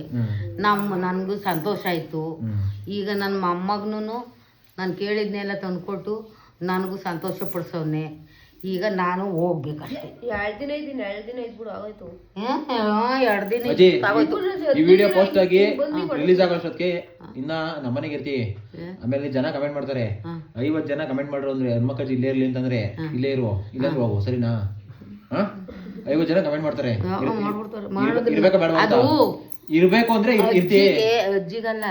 ನಮ್ಮ ನನಗೂ ಸಂತೋಷ ಆಯ್ತು. ಈಗ ನನ್ನ ಮೊಮ್ಮಗನೂ ನಾನು ಕೇಳಿದ್ನೆಲ್ಲ ತಂದ್ಕೊಟ್ಟು ನನಗೂ ಸಂತೋಷ ಪಡಿಸೋನೆ ಈಗ ನಾನು ಹೋಗ್ಬೇಕಷ್ಟೇ. ಎರಡ್ ದಿನ ಇದ್ದೀನಿ ಎರಡು ದಿನ ಇದ್ಬಿಡು ಆಗೋಯ್ತು. ಎರಡು ದಿನ ಅಜ್ಜಿ ಈ ವಿಡಿಯೋ ಪೋಸ್ಟ್ ಆಗಿ ರಿಲೀಸ್ ಆಗೋ ಇನ್ನ ನಮ್ಮನೆಗೆ ಇರ್ತೀವಿ ಆಮೇಲೆ ಜನ ಕಮೆಂಟ್ ಮಾಡ್ತಾರೆ. ಐವತ್ ಜನ ಕಮೆಂಟ್ ಮಾಡ್ರು ಅಂದ್ರೆ ಹೆಣ್ಮಕ್ಕಳು ಇಲ್ಲೇ ಇರ್ಲಿ ಅಂತಂದ್ರೆ ಇಲ್ಲೇ ಇರು ಇಲ್ಲೇ ಹೋಗು ಸರಿನಾ? ಹಾ? ಐವತ್ ಜನ ಕಮೆಂಟ್ ಮಾಡ್ತಾರೆ. ಇರ್ಬೇಕು- ಬೇಡ ಅಂತ. ಇರ್ಬೇಕು ಅಂದ್ರೆ ಇರ್- ಇರ್ತಿ. ಅಜ್ಜಿಗೆ ಅಜ್ಜಿಗಲ್ಲ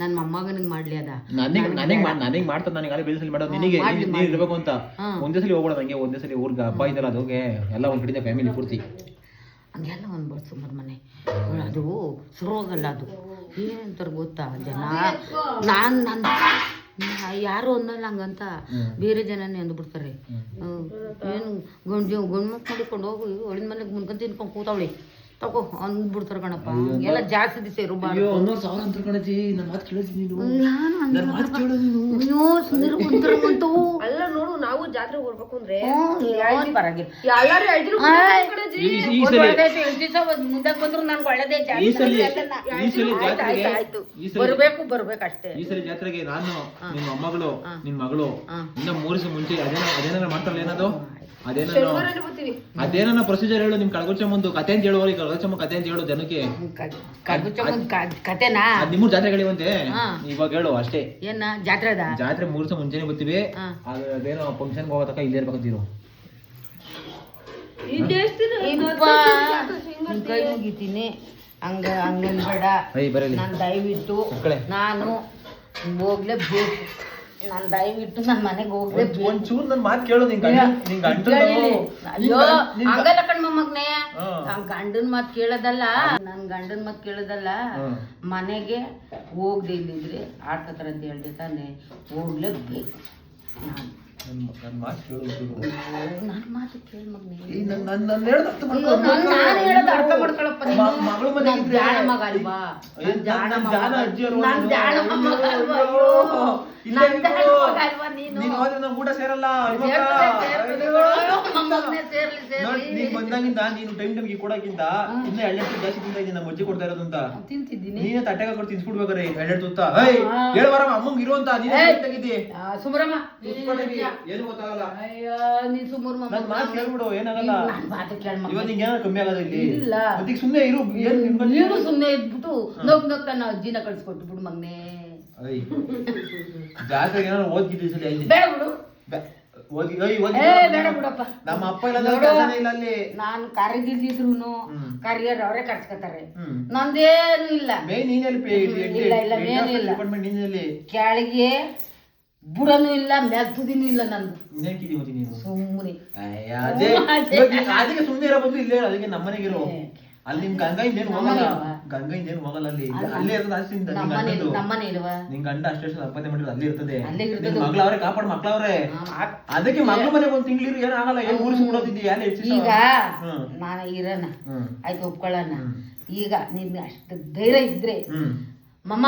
ನನ್ನ ಮೊಮ್ಮಗನಿಗೆ ಮಾಡ್ಲಿ ಅದ. ನನಗ್ ನನಗ್ ಮಾಡ್- ನನಗ್ ಮಾಡ್ತದ ನನಗೆ ಅಲ್ಲಿ ಬಿಲ್ಸಲ್ಲಿ ಮಾಡೋದು. ನಿನಗೆ ನೀನ್- ನೀನ್ ಇರ್ಬೇಕು ಅಂತ. ಒಂದೇ ಸಲ ಹೋಗೋಣ ನಂಗೆ ಒಂದೇ ಸಲ ಊರ್ಗ ಹಬ್ಬ ಅದು ಅದಕ್ಕೆ ಎಲ್ಲ ಒಂದ್ ಕಡೆ ಫ್ಯಾಮಿಲಿ ಪೂರ್ತಿ. ಹಂಗೆಲ್ಲ ಒಂದು ಬಡ್ಸು ಮನೆ. ಅದು ಸುರೋಗಲ್ಲ ಅದು. ಏನಂತಾರೆ ಗೊತ್ತಾ? ಜನ ನಾನು ನನ್ನ ಯಾರು ಅನ್ನಲ್ಲ ಹಂಗಂತ ಬೇರೆ ಜನನೇ ಅಂದ್ಬಿಡ್ತಾರೆ. ಏನು ಗಂಡು ಗಂಡು ಮಕ್ಕಳು ಮಾಡಿಕೊಂಡು ಹೋಗು ಒಳಿನ ಮನೆಗೆ ಮುನ್ಕೊಂಡು ತಿನ್ಕೊಂಡು ಕೂತಾವಳಿ. ತಗೋ ಅಂದ್ಬಿಡ್ತಾರೆ ಕಣಪ್ಪ. ಎಲ್ಲ ಜಾಸ್ತಿ ದಿವಸ ಇರಬಾರ್ದು ಅಯ್ಯೋ ಹನ್ನೊಂದು ಸಾವಿರ ಅಂತ ಕಣಜಿ ನನ್ನ ಮಾತು ಕೇಳಿದ್ವಿ ನೀನು ನನ್ನ ಮಾತು ಕೇಳು ನೀನು. ಅಯ್ಯೋ ಸುಂದರ ಕುಂತರ ಅಲ್ಲ ನೋಡು ನಾವು ಜಾತ್ರೆ ಹೋಗ್ಬೇಕು ಅಂದ್ರೆ ಬರಂಗಿಲ್ಲ ಎಲ್ಲಾರು ಮುಂದೆ ಬಂದ್ರು ನನ್ಗೆ ಒಳ್ಳೇದೇ ಬರ್ಬೇಕು ಈ ಸಲ ಜಾತ್ರೆಗೆ ನಾನು ನಿಮ್ಮ ಮೊಮ್ಮಗಳು ನಿಮ್ಮ ಮಗಳು ಇನ್ನ ಮೂರಿಸ ಮುಂಚೆ ಅದೇನ ಅದೇನ ಮಾಡ್ತಾರಲ್ಲ ಏನದು ಅದೇನ ಪ್ರೊಸೀಜರ್ ಹೇಳು ನಿಮ್ ಕಳಗುಚ್ಚಮ್ಮಂದು ಕತೆ ಅಂತ ಹೇಳುವ ಕಳಗುಚ್ಚಮ್ಮ ಕತೆ ಅಂತ ಹೇಳು ಜನಕ್ಕೆ. ಕರ್ಗುಚ್ಚಮ್ಮನ್ ಕತೆನಾ? ಅದ್ ನಿಮ್ಮೂರ್ ಜಾತ್ರೆಗಳಿವಂತೆ ಹಾ. ಇವಾಗ ಹೇಳು ಅಷ್ಟೇ. ಏನ ಜಾತ್ರೆ ಜಾತ್ರೆ ಮೂರ್ಸ ದಿವಸ ಮುಂಚೆನೆ ಬರ್ತೀವಿ. ಅದೇನೋ ಫಂಕ್ಷನ್ ಹೋಗೋ ತನಕ ಇಲ್ಲೇ ಇರ್ಬೇಕಂತೀರು ಕೈ ಮುಗಿತೀನಿ. ಹಂಗ ಹಂಗನ್ಬೇಡ ಬರಲಿ. ನಾನು ದಯವಿಟ್ಟು ನಾನು ನಾನು ಹೋಗ್ಲೇಬೇಕು. ನಾನು ದಯವಿಟ್ಟು ನನ್ನ ಮನೆಗೆ ಹೋಗ್ಲೇಬೇಕು ಒಂಚೂರು ನನ್ನ ಮಾತು ಕೇಳು ನಿಂಗೆ ಹಂಗಲ್ಲ ಕಣ್ಮ ಮಗ್ನೆ ಗಂಡನ್ ಮಾತ್ ಕೇಳೋದಲ್ಲ ನನ್ ಗಂಡನ್ ಮಾತು ಕೇಳೋದಲ್ಲ ಮನೆಗೆ ಹೋಗ್ದೆ ಇಲ್ಲಿದ್ರೆ ಆಡ್ಕತ್ತಾರ ಅಂತ ಹೇಳ್ದೆ ತಾನೆ ಹೋಗ್ಲೇಬೇಕು ನಾನ್- ಮಾತು ಕೇಳು ಒಂಚೂರು. ಮಾತು ಕೇಳ್ ಮಗ್ನೆ ಈ ನನ್- ನನ್- ನನ್ ಅರ್ಥ ಮಾಡ್ಕೊ. ಅಯ್ಯೋ, ನಾನ್- ನಾನ್ ಹೇಳೋದು ಅರ್ಥ ಮಾಡ್ಕೊಳಪ್ಪ ನೀನು. ಮ- ಮಗಳು ಮನೆಗೆ ಜಾಣ ಮಗ ಅಲ್ವಾ ಅಯ್ಯೋ, ಜಾಣ ನಾನ್ ಮಗ ಜಾಣ ಅಲ್ವಾ? ಅಜ್ಜಿಯವ್ರು ನಾನ್ ಅವ್ರು. ಜಾಣ ಮಗ ಅಲ್ವಾ? ನೀನು? ಹೋದ್ರೆ ಊಟ ಸೇರಲ್ಲ. ನೀನ್ ಬಂದಾಗಿಂದ ನೀನು ಟೈಮ್ ಟೈಮ್ಗೆ ಕೊಡಕ್ಕಿಂತ ಇನ್ನ ಜಾಸ್ತಿ ತಿಂತ ಇದ್ದೀನಿ ನಮ್ಮ ಅಜ್ಜಿ ಕೊಡ್ತಾ ಇರೋದು ಅಂತ ತಿಂತಿದ್ದೀನಿ. ನೀನೇ ತಟ್ಟೆಗ ಹಾಕೊಂಡು ತಿನ್ಸ್ಬಿಡ್ಬೇಕಾರೆ ಎರಡೆರಡು ತುತ್ತ ಏಯ್ ಹೇಳು ಬರಮ್ಮ ಅಮ್ಮಂಗ್ ಇರುವಂತ ನೀನೇ ಏಯ್. ತೆಗಿತಿ ಆ, ಏನು ಗೊತ್ತಾಗಲ್ಲ. ಅಯ್ಯೋ ನೀನ್ ಸುಮ್ಮನೆ ನನ್ ಮಾತು ಕೇಳ್ಬಿಡು ಏನಾಗಲ್ಲ. ಇವತ್ತು ನಿಂಗೆ ಏನಾದ್ರು ಕಮ್ಮಿ ಆಗದ ಇಲ್ಲಿ? ಇಲ್ಲ. ಸುಮ್ನೆ ಇರು ಏನ್ ನಿನ್ ಸುಮ್ಮನೆ ಇದ್ಬಿಟ್ಟು ನಗ್ ನಗ್ತಾನ ಅಜ್ಜಿನ ಕಳ್ಸಿಕೊಟ್ಟು ಬಿಡು ಮಗ್ನೆ. ಜಾತ್ರೆಗೆ ಏನಾದ್ರು ಓದ್ಗಿದ್ದಿ ಸಲ ಅಲ್ಲಿ ಬೇಡ ಬಿಡು. ಓದಿ ಓಯ್ ಓದಿ ಏ ಬೇಡ ಬಿಡಪ್ಪ. ನಮ್ಮ ಅಪ್ಪ ಇಲ್ಲ ಅಂದ್ರೆ ಕೆಲ್ಸನೇ ಇಲ್ಲ ಅಲ್ಲಿ. ನಾನು ಕರಿಯರ್ ಅವರೇ ಕರ್ಸ್ಕೊತಾರೆ ಹ್ಮ್. ನಂದೇನು ಇಲ್ಲ. ಮೇನ್ ನೀನಲ್ಲಿ ಇಲ್ಲ, ಇಲ್ಲ, main ಇಲ್ಲ. ಡಿಪಾರ್ಟ್ಮೆಂಟ್ ನೀನಲ್ಲಿ ಕೆಳಗೆ ಬುಡನು ಇಲ್ಲ ಮೆತ್ತದಿನೂ ಇಲ್ಲ ನಂದು. ನೀನು. ಸುಮ್ಮನೆ ಅದೇ. ಅದಕ್ಕೆ ಸುಮ್ಮನೆ ಇರೋ ಬದಲು ಇಲ್ಲೇ ಅದಕ್ಕೆ ನಮ್ಮನೆಗಿರೋ. ಅಲ್ಲಿ ನಿಮ್ ಗಂಗಾ ಇಂದೇನು ಹೋಗಲ್ಲ? ಗಂಗಾ ಇಂದೇನು ಹೋಗಲ್ಲ ಅಲ್ಲಿ? ಅಲ್ಲೇ ಆಸ್ತಿ ನಿಂದು, ನಿನ್ ಗಂಡ ಅಷ್ಟೇ ಸಂಪಾದನೆ ಮಾಡಿದ್ರು ಅಲ್ಲೇ ಇರ್ತದೆ. ಅಲ್ಲೇ ಇರ್ತದೆ. ನಿನ್ ಮಗಳವ್ರೆ ಕಾಪಾಡ್ ಮಕ್ಳವ್ರೆ. ಅದಕ್ಕೆ ಮಗಳ ಮನೆ ಒಂದ್ ತಿಂಗಳಿರು ಏನ್ ಆಗಲ್ಲ. ಏನ್ ಊರಿಸಿ ಬಿಡೋದಿದ್ದಿ ಎಲ್ಲ ಈಗ ನಾನು ಇರೋಣ. ಆಯ್ತು ಒಪ್ಕೊಳ್ಳೋಣ. ಈಗ ನಿನ್ ಅಷ್ಟು ಧೈರ್ಯ ಇದ್ರೆ ಮಮ್ಮ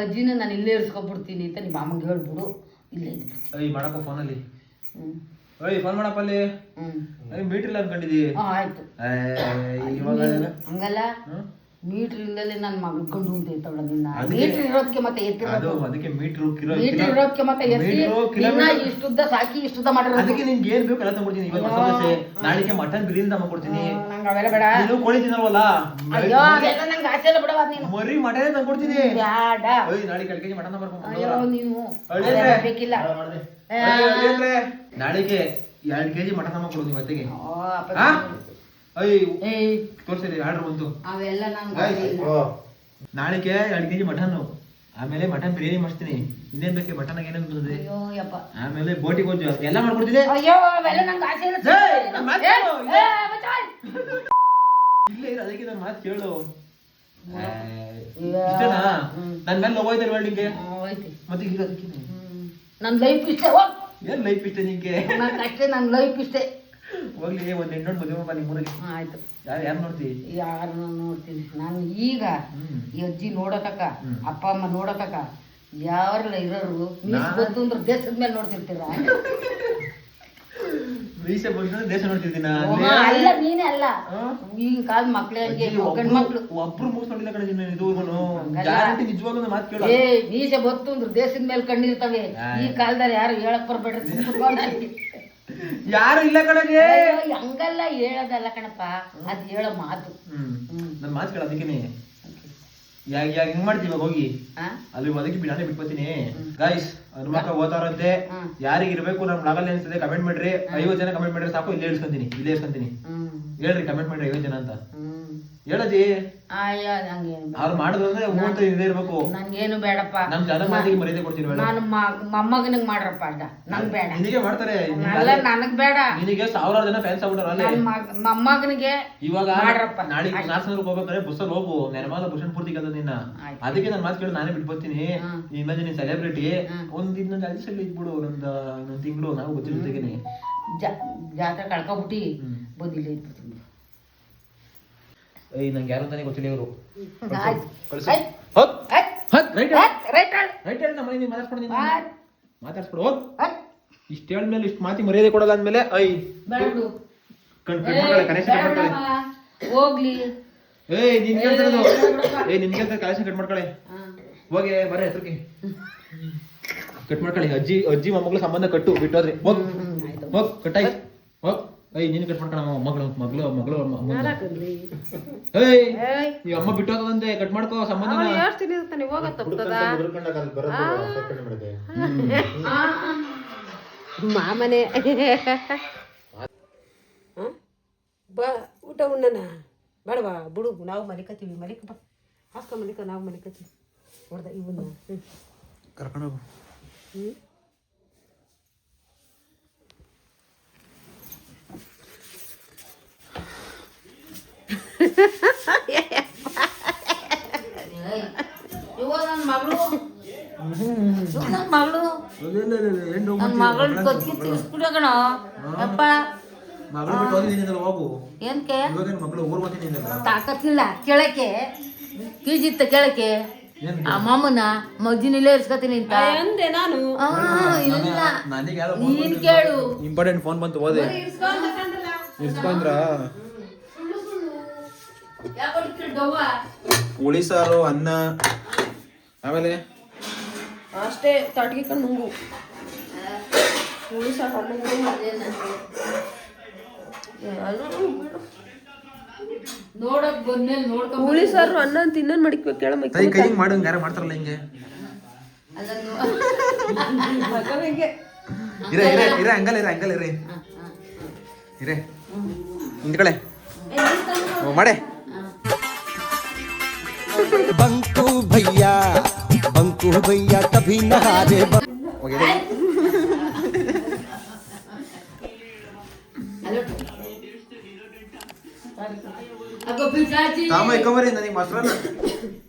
ಅಜ್ಜಿನ ನಾನು ಇಲ್ಲೇ ಇರ್ಸ್ಕೊಬಿಡ್ತೀನಿ ಅಂತ ನಿಮ್ಮ ಅಮ್ಮಗೆ ಹೇಳ್ಬಿಡು. ಇಲ್ಲೇ ಇದ್ಬಿಡ್ತೀನಿ ಫೋನಲ್ಲಿ ಹ್ಮ್. ಓಯ್ ಫೋನ್ ಮಾಡಪ್ಪ ಅಲ್ಲಿ. ಮೀಟರ್ ಇಲ್ಲ ಅನ್ಕೊಂಡಿದಿ. ಆ, ಆಯ್ತು. ಇವಾಗ ಹಂಗಲ್ಲ. ಹ್ಮ್? ಮೀಟ್ರ್ ಇಲ್ಲದೆ ನನ್ನ ಮಗಳು ಗಂಡು ಅಂತ ಇರ್ತಾವಳ ನಿನ್ನ ಮೀಟ್ರ್ ಇರೋದಕ್ಕೆ ಮತ್ತೆ ಎತ್ತಿರೋದು. ಅದಕ್ಕೆ ಮೀಟರ್ ಕಿಲೋ ಮೀಟ್ರ್ ಇರೋದಕ್ಕೆ ಮತ್ತೆ ಎತ್ತಿ ನಿನ್ನ ಇಷ್ಟುದ್ದ ಸಾಕಿ ಇಷ್ಟುದ್ದ ಮಾಡಿರೋದು. ಅದಕ್ಕೆ ನಿಮಗೆ ಏನು ಬೇಕು ಎಲ್ಲ ತಗೊಂಡ್ಬಿಡ್ತೀನಿ ಇವತ್ತು ಸಮಸ್ಯೆ ನಾಳೆಗೆ ಮಟನ್ ಬಿರಿಯಾನಿ ತಗೊಂಡ್ಕೊಡ್ತೀನಿ ನಂಗೆ ಅವೆಲ್ಲ ಬೇಡ. ನೀನು ಕೋಳಿ ತಿನ್ನಲ್ವಲ್ಲ ಅಯ್ಯೋ ಅದೆಲ್ಲ ನಂಗೆ ಆಸೆ ಇಲ್ಲ ಬಿಡವ ನೀನು. ಮರಿ ಮಟನ್ ತಂದ್ಕೊಡ್ತೀನಿ. ಬೇಡ ಓಯ್ ನಾಳೆ ಎರಡು ಕೆಜಿ ಮಟನ್ ಅಯ್ಯೋ ನೀನು. ಬೇಕಿಲ್ಲ. ನಾಳೆಗೆ ಎರಡು ಕೆಜಿ ಮಟನ್ ತಗೊಂಡ್ಕೊಡು ನೀವು ತೋರ್ಸಿರಿ ಆರ್ಡರ್ ಬಂತು. ಅವೆಲ್ಲ. ನಾಳೆಗೆ ಎರಡು ಕೆಜಿ ಮಟನ್ ಆಮೇಲೆ ಮಟನ್ ಬಿರಿಯಾನಿ ಮಾಡ್ತೀನಿ ಇನ್ನೇನ್ ಬೇಕು ಮಟನ್ ಏನೇನು ಬರ್ತದೆ ಅಯ್ಯೋ ಯಪ್ಪ. ಆಮೇಲೆ ಬೋಟಿ ಗೊಜ್ಜು ಎಲ್ಲ ಮಾಡ್ಕೊಡ್ತೀನಿ ಅಯ್ಯೋ ಅವೆಲ್ಲ ನಂಗೆ ಆಸೆ ಇಲ್ಲ ಏಯ್, ನನ್ ಮಾತ್ ಕೇಳು. ಏ, ಬಚಾಯ್. ಇಲ್ಲೇ ಇರು, ಅದಕ್ಕೆ ನನ್ನ ಮಾತು ಕೇಳು. ಮೇಲೆ ವೆಲ್ಡಿಂಗ್ಗೆ ಹ್ಮ್, ಮತ್ತೆ ಈಗ ಅದಕ್ಕೆ? ಲೈಫ್ ಇಷ್ಟೇ ಏನ್ ಲೈಫ್ ಇಷ್ಟೇ ನಿಂಗೆ? ನನ್ ಅಷ್ಟೇ ನನ್ ಲೈಫ್ ಇಷ್ಟೇ. ಹೋಗ್ಲಿ ಒಂದು ಹೆಣ್ಣು ಮದುವೆ ನಿಮ್ಮೂರಿಗೆ ಹ್ಮ್, ಆಯ್ತು. ಯಾರು ಯಾರು ನೋಡ್ತೀವಿ ಯಾರನ್ನ ನೋಡ್ತೀನಿ. ನಾನು ಈಗ. ಈ ಅಜ್ಜಿ ನೋಡತಕ್ಕ ಹ್ಮ್. ಅಪ್ಪ ಅಮ್ಮ ನೋಡತಕ್ಕ ಯಾರೆಲ್ಲ ಇರೋರು ಬಂತು ಅಂದ್ರೆ ದೇಶದ ಮೇಲೆ ನೋಡ್ತಿರ್ತೀರ? ಮೀಸೆ ಬಂದ್ರೆ ದೇಶ ನೋಡ್ತಿದ್ದೀನಿ ಅಲ್ಲ ನೀನೇ ಅಲ್ಲ? ಈಗಿನ ಕಾಲದ ಮಕ್ಳೇ ಹಂಗೆ ಗಂಡ್ ಮಕ್ಳು. ಒಬ್ರು ಮೂಸ್ ನೋಡಿಲ್ಲ ಕಣ ನೀನು ಇದುವರೆಗೂ. ಗ್ಯಾರಂಟಿ ನಿಜವಾಗ್ಲೂ ಮಾತು ಕೇಳು. ಏ ಮೀಸೆ ಬತ್ತು ಅಂದ್ರೆ ದೇಶದ ಮೇಲೆ ಕಣ್ಣಿರ್ತವೆ ಈ ಕಾಲದಲ್ಲಿ ಯಾರು ಹೇಳಕ್ ಬರ್ಬೇಡ್ರಿ. ಯಾರು ಇಲ್ಲ ಕಣಗೆ ಅಯ್ಯೋ, ಹಂಗಲ್ಲ ಹೇಳೋದಲ್ಲ ಕಣಪ್ಪ. ಅದ್ ಹೇಳೋ ಮಾತು. ಹ್ಮ್. ನನ್ ಮಾತು ಕೇಳ ಅದಕ್ಕೇನೆ ಯಾ ಯಾಗ ಹಿಂಗ್ ಮಾಡ್ತೀವಿ ಇವಾಗ ಹೋಗಿ? ಆ? ಅಲ್ಲಿ ಅದಕ್ಕೆ ಬಿಡಾನೆ ಬಿಟ್ಕೋತೀನಿ ಗೈಸ್ ಹನುಮಕ್ಕ ಓದ್ತಾರಂತೆ ಹ್ಮ್. ಯಾರಿಗೆ ಇರ್ಬೇಕು ನಮ್ ಆಗಲ್ಲ ಅನ್ಸುತ್ತೆ ಕಮೆಂಟ್ ಮಾಡ್ರಿ. ಐವತ್ತು ಜನ ಕಮೆಂಟ್ ಮಾಡ್ರಿ ಸಾಕು ಇಲ್ಲಿ ಇಳ್ಸ್ಕೊಂತೀನಿ ಇಲ್ಲಿ ಇಳ್ಸ್ಕೊಂತೀನಿ. ಹ್ಮ್. ಹೇಳ್ರಿ ಕಮೆಂಟ್ ಮಾಡ್ರಿ ಐವತ್ತು ಜನ ಅಂತ. ಹ್ಮ್. ಹೇಳಜಿ ಅಯ್ಯೋ ನಂಗೆ ಅವ್ರು ಮಾಡಿದ್ರೆ ಮೂವತ್ತ ಇದೇ ಇರ್ಬೇಕು. ನನ್ಗೇನು ಬೇಡಪ್ಪ. ನಮ್ ಜನ ಮಾತಿಗೆ ಮರ್ಯಾದೆ ಕೊಡ್ತೀನಿ ಬೇಡ. ನಾನು ಮೊಮ್ಮಗನಿಗೆ ಮಾಡ್ರಪ್ಪ ಅಡ್ಡ ನಂಗ್ ಬೇಡ. ನಿನಗೆ ಮಾಡ್ತಾರೆ. ಅಲ್ಲ ನನಗ್ ಬೇಡ. ನಿನಗೆ ಸಾವಿರಾರು ಜನ ಫ್ಯಾನ್ಸ್ ಆಗ್ಬಿಟ್ಟಾರ ಅಲ್ಲಿ. ಮೊಮ್ಮಗನಿಗೆ ಇವಾಗ ಮಾಡ್ರಪ್ಪ. ನಾಳೆ ನಾಲ್ಕು ಹೋಗ್ಬೇಕಾದ್ರೆ ಬಸ್ಸಲ್ಲಿ ಹೋಗು. ನೆರಮಾದ ಭೂಷಣ್ ಪೂರ್ತಿ ಕಲ್ತ ನಿನ್ನ. ಅದಕ್ಕೆ ನಾನು ಮಾತು ಕೇಳಿ ನಾನೇ ಬಿಟ್ಬರ್ತೀನಿ ಇಮೇಜ್ ನೀನ್ ಸೆಲೆಬ್ರಿಟಿ. ಒಂದ್ ಇನ್ನೊಂದು ಐದು ಸಲ ಇದ್ಬಿಡು ಒಂದ್ ಇನ್ನೊಂದ್ ತಿಂಗಳು ನಾವು ಗೊತ್ತಿಲ್ಲ ಜಾ- ಜಾತ್ರೆ ಕಳ್ಕೊಬಿಟ್ಟಿ. ಬಂದಿಲ್ಲ ಏಯ್ ನಂಗೆ ಯಾರು ಅಂತಾನೆ ಗೊತ್ತಿಲ್ಲ ಇವರು. ಮಾತಾಡ್ಸ್ಬಿಡು ಹೋಗ್. ಇಷ್ಟ ಹೇಳಿದ್ಮೇಲೆ ಇಷ್ಟು ಮಾತಿ ಮರ್ಯಾದೆ ಕೊಡಲ್ಲ ಅಂದ್ಮೇಲೆ ಐ. ಹೋಗ್ಲಿ. ಏಯ್ ನಿನ್ ಕೇಳ್ತಾರದು. ಏಯ್ ನಿನ್ ಕೇಳ್ತಾರೆ ಕನೆಕ್ಷನ್ ಕಟ್ ಮಾಡ್ಕೊಳ್ಳಿ. ಹೋಗಿ ಬರೀ ಹೆಸರಿಗೆ ಕಟ್ ಮಾಡ್ಕೊಳ್ಳಿ ಅಜ್ಜಿ ಅಜ್ಜಿ ಮೊಮ್ಮಗಳ ಸಂಬಂಧ ಕಟ್ಟು ಬಿಟ್ಟೋದ್ರಿ. ಹೋಗ್. ಹೋಗ್ ಕಟ್ಟಾಯ್ ಹೋಗ್. ಏಯ್ ನೀನು ಕಟ್ ಮಾಡ್ಕೊಳ ಮಗಳು ಮಗಳು ಮಗಳು ಏಯ್ ಈ ಅಮ್ಮ ಬಿಟ್ಟೋದಂತೆ ಕಟ್ ಮಾಡ್ಕೋ ಸಂಬಂಧ ಮಾಮನೆ. ಬಾ ಊಟ ಉಣ್ಣನ. ಬೇಡವಾ ಬಿಡು ನಾವು ಮಲಿಕತ್ತೀವಿ ಮಲಿಕ ಬಾ. ಹಾಸ್ಕೊ ಮಲಿಕ ನಾವು ಮಲಿಕತ್ತೀವಿ. ಹೊಡೆದ ಇವನ್ನ. ಹ್ಞೂ ಕರ್ಕೊಂಡು ಹೋಗು ಇವ ನನ್ ಮಗಳು ಇವ ನನ್ ಮಗಳು ನನ್ ಮಗಳ ಕತ್ತಿ ತಿರ್ಸ್ಬಿಡ ಕಣ. ಯಪ್ಪ. ಮಗಳು ಬಿಟ್ಟು ಹೋಗು. ಮಗಳು ಊರ್ ಹೋಗ್ತೀನಿ ತಾಕತ್ತಿಲ್ಲ ಕೇಳಕ್ಕೆ. ಕೀಜಿತ್ತ ಕೇಳಕ್ಕೆ. ಆ ಮಾಮನ ಮಜ್ಜಿನಿಲ್ಲೇ ಇರ್ಸ್ಕೊತೀನಿ ಅಂತ. ಅಂದೆ ನಾನು. ಇಲ್ಲ ಕೇಳು. ಇಂಪಾರ್ಟೆಂಟ್ ಫೋನ್ ಬಂತು ಹೋದೆ ಇಸ್ಕೊಂಡ್ರ ಯಾಕ್ ಹೊಡಿತೀರಿ ದವ್ವ? ಹುಳಿ ಸಾರು ಅನ್ನ ಆಮೇಲೆ? ಅಷ್ಟೇ ತಟ್ಗೆ ಕಣ್ಣು ನುಂಗು. ನೋಡಕ್ ಬಂದ್ಮೇಲೆ ನೋಡ್ಕೊಂಡ್ ಹುಳಿ ಸಾರು ಅನ್ನ ಅಂತ ಇನ್ನೇನ್ ಮಡಿಕ್ಬೇಕು ಕೇಳಮ್ಮ ಕೈ ಕೈ ಮಾಡು ಮಾಡಿ ಹಂಗಾರ ಮಾಡ್ತಾರಲ್ಲ ಹಿಂಗೆ. ಇರ ಇರ ಇರ ಹಂಗಲ್ಲ ಇರಿ ಹಂಗಲ್ಲ ಇರೇ. ಇರೇ ಓ ಮಾಡೆ. ಬಂಕು ಭಯ್ಯ ಬಂಕು ಭಯ್ಯ ಕಭಿ ನಹಾರೆ આ ગોપી સાચી તમે ખબર નથી માસ્ટર